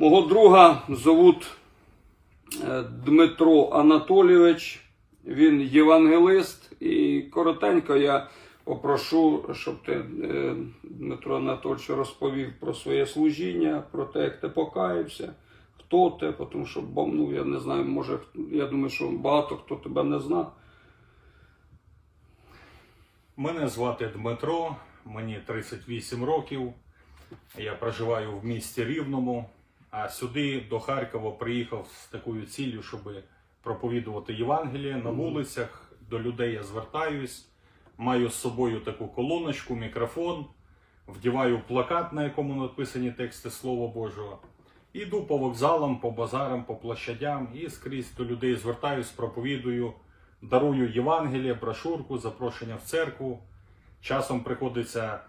Мого друга зовут е, Дмитро Анатолійович. Він євангелист. І коротенько я попрошу, щоб ти, е, Дмитро Анатолійович, розповів про своє служіння, про те, як ти покаявся, хто ти, тому що бо, ну, я не знаю, може, я думаю, що багато хто тебе не знає. Мене звати Дмитро, мені 38 років. Я проживаю в місті Рівному, а сюди до Харкова приїхав з такою ціллю, щоб проповідувати Євангеліє на вулицях. До людей я звертаюсь, маю з собою таку колоночку, мікрофон, вдіваю плакат, на якому написані тексти Слова Божого. Іду по вокзалам, по базарам, по площадям і скрізь до людей звертаюсь, проповідую, дарую Євангеліє, брошурку, запрошення в церкву. Часом приходиться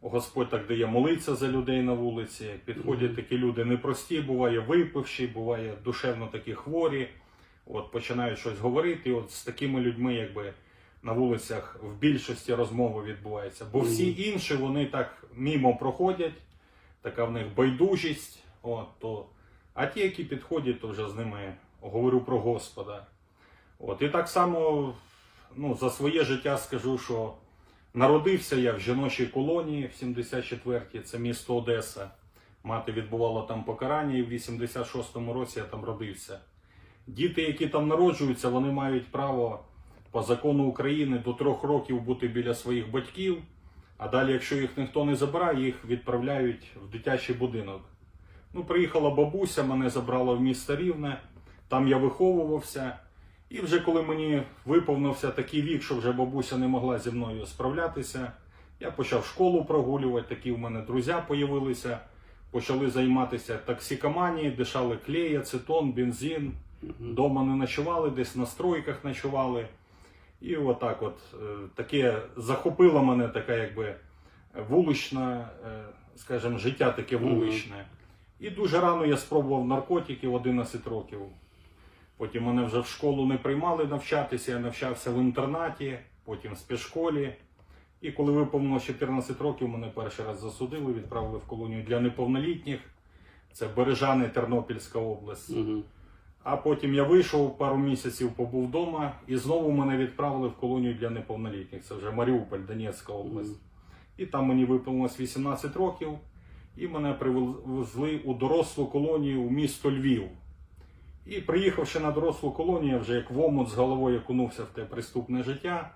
Господь так дає молитися за людей на вулиці. Підходять такі люди непрості, буває випивші, буває душевно такі хворі. От починають щось говорити. І от з такими людьми, якби на вулицях в більшості розмови відбувається. Бо всі інші вони так мімо проходять, така в них байдужість. От, то... А ті, які підходять, то вже з ними говорю про Господа. От, і так само ну, за своє життя скажу, що народився я в жіночій колонії в 74-й, це місто Одеса. Мати відбувала там покарання, і в 86-му році я там родився. Діти, які там народжуються, вони мають право по закону України до трьох років бути біля своїх батьків. А далі, якщо їх ніхто не забирає, їх відправляють в дитячий будинок. Ну, приїхала бабуся, мене забрала в місто Рівне, там я виховувався. І вже коли мені виповнився такий вік, що вже бабуся не могла зі мною справлятися, я почав школу прогулювати, такі в мене друзі появилися, почали займатися таксикоманією, дишали клей, ацетон, бензин. Дома не ночували, десь на стройках ночували. І отак от е, таке захопило мене така якби вулична, е, скажімо, життя таке вуличне. І дуже рано я спробував наркотики в 11 років. Потім мене вже в школу не приймали навчатися, я навчався в інтернаті, потім в спецшколі. І коли виповнилось 14 років, мене перший раз засудили, відправили в колонію для неповнолітніх. Це Бережани, Тернопільська область. Угу. А потім я вийшов пару місяців, побув вдома, і знову мене відправили в колонію для неповнолітніх. Це вже Маріуполь, Донецька область. І там мені виповнилось 18 років, і мене привезли у дорослу колонію у місто Львів. І приїхавши на дорослу колонію, вже як в омут з головою окунувся в те преступне життя,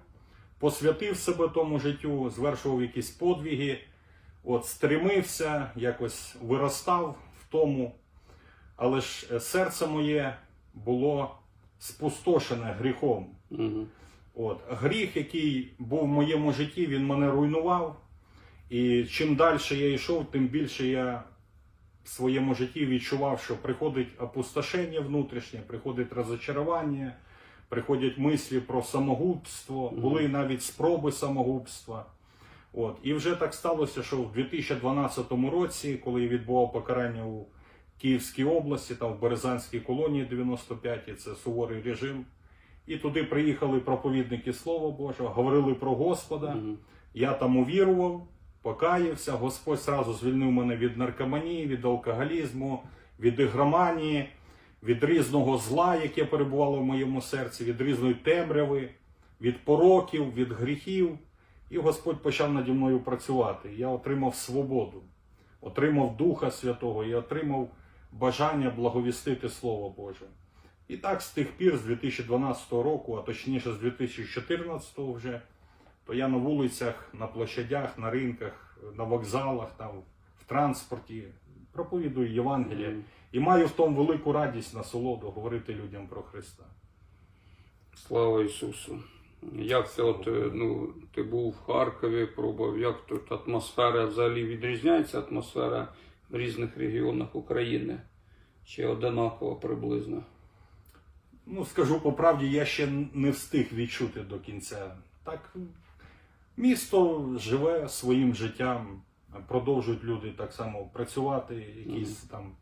посвятив себе тому життю, звершував якісь подвіги, от стремився, якось виростав в тому. Але ж е, серце моє було спустошене гріхом. Угу. От, гріх, який був в моєму житті, він мене руйнував. І чим далі я йшов, тим більше я в своєму житті відчував, що приходить опустошення внутрішнє, приходить розочарування, приходять мислі про самогубство, були навіть спроби самогубства. От. І вже так сталося, що в 2012 році, коли я відбував покарання у Київській області, там в Березанській колонії 95, це суворий режим. І туди приїхали проповідники Слова Божого, говорили про Господа. Я там увірував, покаявся. Господь сразу звільнив мене від наркоманії, від алкоголізму, від ігроманії, від різного зла, яке перебувало в моєму серці, від різної темряви, від пороків, від гріхів. І Господь почав наді мною працювати. Я отримав свободу, отримав Духа Святого і отримав бажання благовістити Слово Боже. І так з тих пір, з 2012 року, а точніше з 2014 вже, то я на вулицях, на площадях, на ринках, на вокзалах, там, в транспорті проповідую Євангеліє Мгм. і маю в тому велику радість, насолоду говорити людям про Христа. Слава Ісусу. Як це от, е, ну, ти був в Харкові, пробував, як тут атмосфера взагалі відрізняється атмосфера в різних регіонах України? Чи одинаково приблизно? Ну, скажу по правді, я ще не встиг відчути до кінця. Так, місто живе своїм життям, продовжують люди так само працювати, якісь там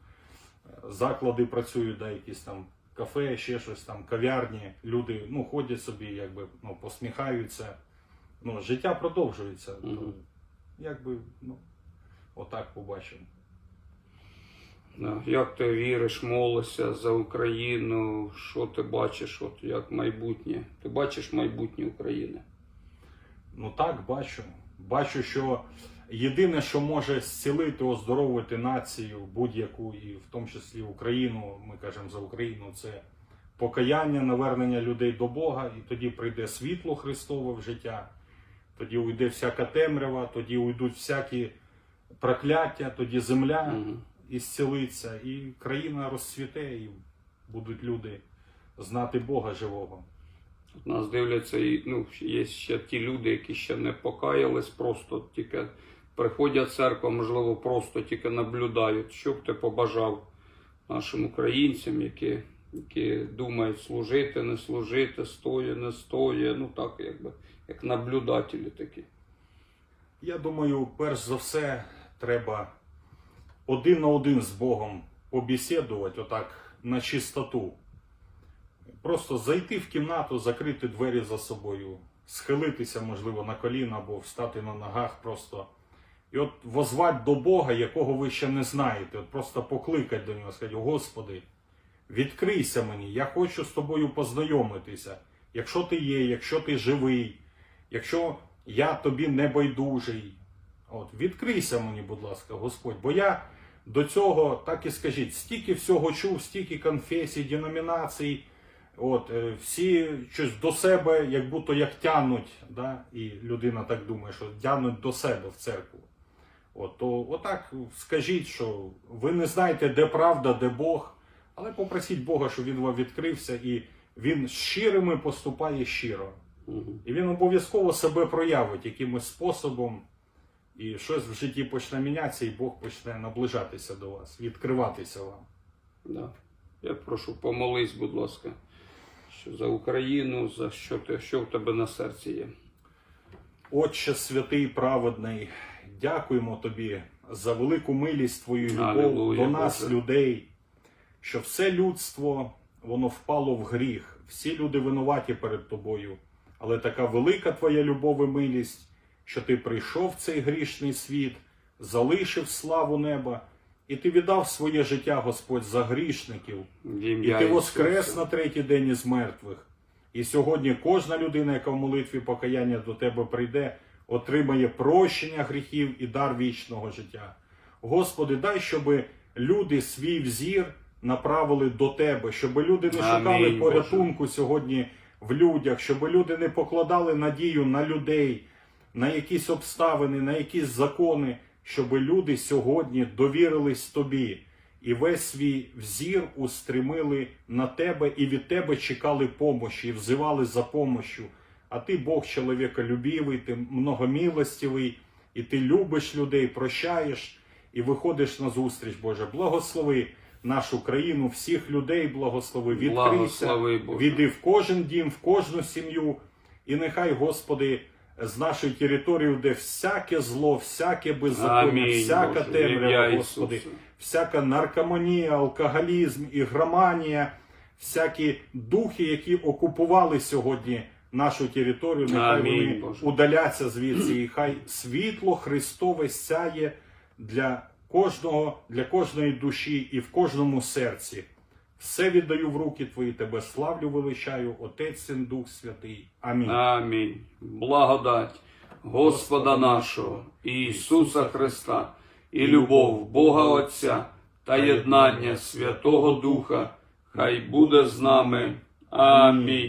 е, заклади працюють, да, якісь там кафе, ще щось там, кав'ярні. Люди ну, ходять собі, якби ну, посміхаються. Ну, життя продовжується. То, якби, ну, отак побачимо. Да. Як ти віриш, молишся за Україну? Що ти бачиш, от як майбутнє? Ти бачиш майбутнє України? Ну так, бачу. Бачу, що єдине, що може зцілити, оздоровити націю будь-яку, і в тому числі Україну, ми кажемо за Україну, це покаяння, навернення людей до Бога, і тоді прийде світло Христове в життя, тоді уйде всяка темрява, тоді уйдуть всякі прокляття, тоді земля Мгм. ісцілиться, і країна розцвіте, і будуть люди знати Бога живого. Нас дивляться, і ну, є ще ті люди, які ще не покаялись, просто тільки приходять в церкву, можливо, просто тільки наблюдають. Що б ти побажав нашим українцям, які, які думають служити, не служити, стоє, не стоє, ну так, якби, як наблюдателі такі. Я думаю, перш за все, треба один на один з Богом побесідувати отак на чистоту. Просто зайти в кімнату, закрити двері за собою, схилитися, можливо, на коліна або встати на ногах просто. І от возвати до Бога, якого ви ще не знаєте, от просто покликати до нього, сказати, Господи, відкрийся мені, я хочу з тобою познайомитися. Якщо ти є, якщо ти живий, якщо я тобі не байдужий, от, відкрийся мені, будь ласка, Господь, бо я до цього, так і скажіть, стільки всього чув, стільки конфесій, деномінацій, от, е, всі щось до себе, як будто як тянуть, да? і людина так думає, що тянуть до себе в церкву. От, то отак скажіть, що ви не знаєте, де правда, де Бог, але попросіть Бога, щоб він вам відкрився, і він щирими поступає щиро. І він обов'язково себе проявить якимось способом, і щось в житті почне мінятися, і Бог почне наближатися до вас, відкриватися вам. Да. Я прошу, помолись, будь ласка, що за Україну, за що, ти, що в тебе на серці є. Отче святий праведний, дякуємо тобі за велику милість твою любов Алілуя, до нас, Боже. людей, що все людство воно впало в гріх, всі люди винуваті перед тобою. Але така велика твоя любов і милість, що ти прийшов в цей грішний світ, залишив славу неба, і ти віддав своє життя, Господь, за грішників. І ти воскрес на третій день із мертвих. І сьогодні кожна людина, яка в молитві покаяння до тебе прийде, отримає прощення гріхів і дар вічного життя. Господи, дай, щоб люди свій взір направили до тебе, щоб люди не шукали Амінь, порятунку сьогодні в людях, щоб люди не покладали надію на людей, на якісь обставини, на якісь закони, щоб люди сьогодні довірились тобі і весь свій взір устремили на тебе і від тебе чекали помощі, і взивали за помощю. А ти Бог чоловіколюбивий, ти многомилостивий, і ти любиш людей, прощаєш і виходиш на зустріч, Боже. Благослови нашу країну, всіх людей благослови, відкрийся, Благослови, Боже. віди в кожен дім, в кожну сім'ю. І нехай, Господи, з нашої території, де всяке зло, всяке беззаконня, Амінь, всяка Боже, ім'я темрява, Господи, Ісуса. всяка наркоманія, алкоголізм, ігроманія, всякі духи, які окупували сьогодні нашу територію, нехай Амінь, вони Боже. удаляться звідси, і хай світло Христове сяє для кожного, для кожної душі і в кожному серці. Все віддаю в руки твої, тебе славлю, величаю, Отець, Син, Дух Святий. Амінь. Амінь. Благодать Господа нашого Ісуса Христа і любов Бога Отця та єднання Святого Духа, хай буде з нами. Амінь.